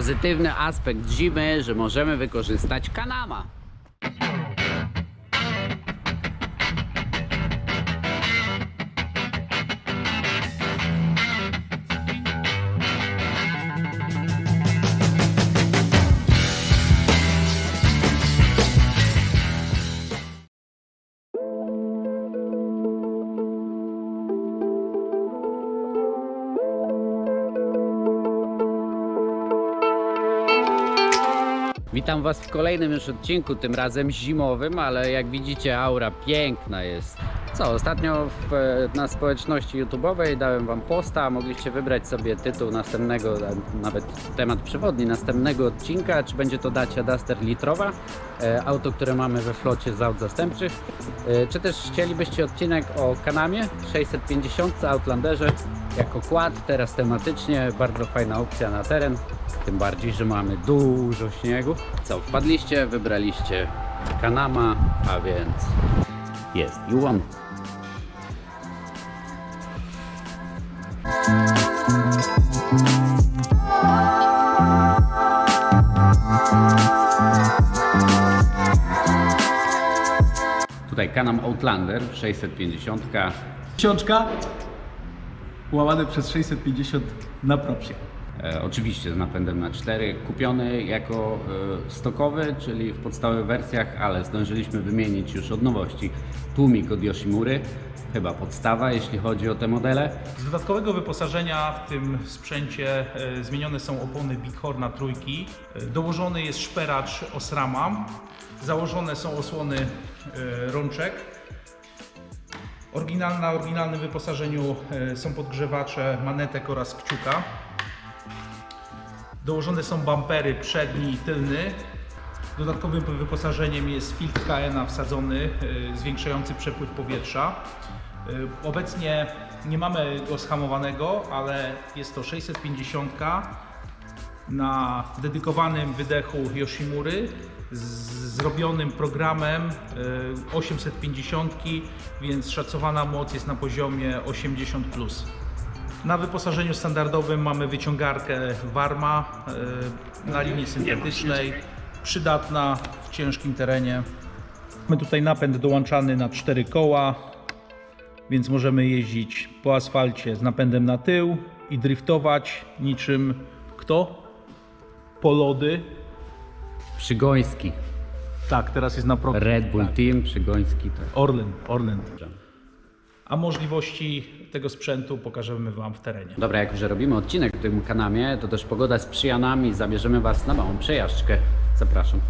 pozytywny aspekt zimy, że możemy wykorzystać kanama. Witam Was w kolejnym już odcinku, tym razem zimowym, ale jak widzicie aura piękna jest. Co, ostatnio w, e, na społeczności YouTube'owej dałem Wam posta, mogliście wybrać sobie tytuł następnego, nawet temat przewodni następnego odcinka, czy będzie to Dacia Duster litrowa, e, auto, które mamy we flocie z aut zastępczych, e, czy też chcielibyście odcinek o Kanamie? 650 Outlanderze. Jako kład, teraz tematycznie, bardzo fajna opcja na teren, tym bardziej, że mamy dużo śniegu. Co, wpadliście, wybraliście Kanama, a więc jest want. Tutaj Kanam Outlander 650. Książka łamane przez 650 na propsie. E, oczywiście z napędem na 4, kupiony jako e, stokowy, czyli w podstawowych wersjach, ale zdążyliśmy wymienić już od nowości tłumik od Yoshimury, chyba podstawa jeśli chodzi o te modele. Z dodatkowego wyposażenia w tym sprzęcie e, zmienione są opony Bighorna trójki, dołożony jest szperacz Osrama, założone są osłony rączek. Oryginalna, na oryginalnym wyposażeniu są podgrzewacze manetek oraz kciuka. Dołożone są bampery przedni i tylny. Dodatkowym wyposażeniem jest filtr KN wsadzony, e, zwiększający przepływ powietrza. E, Obecnie nie mamy go schamowanego, ale jest to 650 na dedykowanym wydechu Yoshimury z zrobionym programem e, 850, więc szacowana moc jest na poziomie 80 plus. Na wyposażeniu standardowym mamy wyciągarkę Warma e, na linii syntetycznej, przydatna w ciężkim terenie. Mamy tutaj napęd dołączany na cztery koła, więc możemy jeździć po asfalcie z napędem na tył i driftować niczym kto? Polody. Przygoński, Tak, teraz jest na pro... Red Bull Team, Przygoński. Tak. Orlen, Orlen. A możliwości tego sprzętu pokażemy Wam w terenie. Dobra, jak już robimy odcinek w tym kanamie, to też pogoda sprzyja nam i zabierzemy Was na małą przejażdżkę. Zapraszam.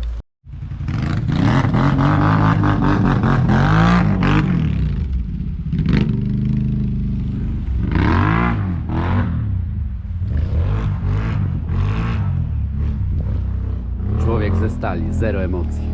Człowiek ze stali, zero emocji.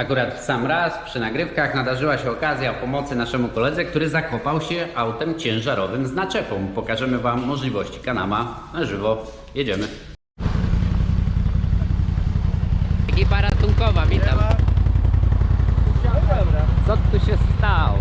Akurat w sam raz przy nagrywkach nadarzyła się okazja pomocy naszemu koledze, który zakopał się autem ciężarowym z naczepą. Pokażemy Wam możliwości Kanama na żywo. Jedziemy. Ekipa ratunkowa, witam. Co tu się stało?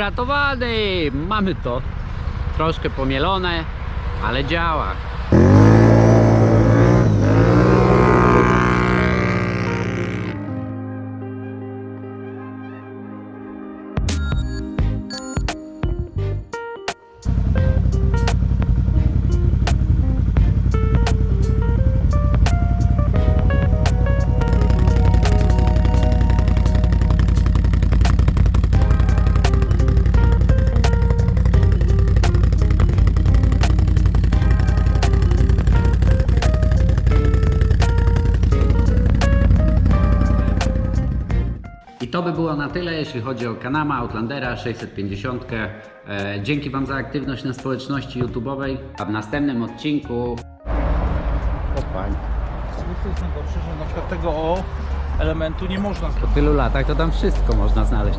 Uratowany! Mamy to. Troszkę pomielone, ale działa. I to by było na tyle, jeśli chodzi o Kanama Outlandera 650. E, dzięki Wam za aktywność na społeczności YouTube'owej. A w następnym odcinku. Opań. Co jest najgorsze, że na przykład tego o elementu nie można Po tylu latach to tam wszystko można znaleźć.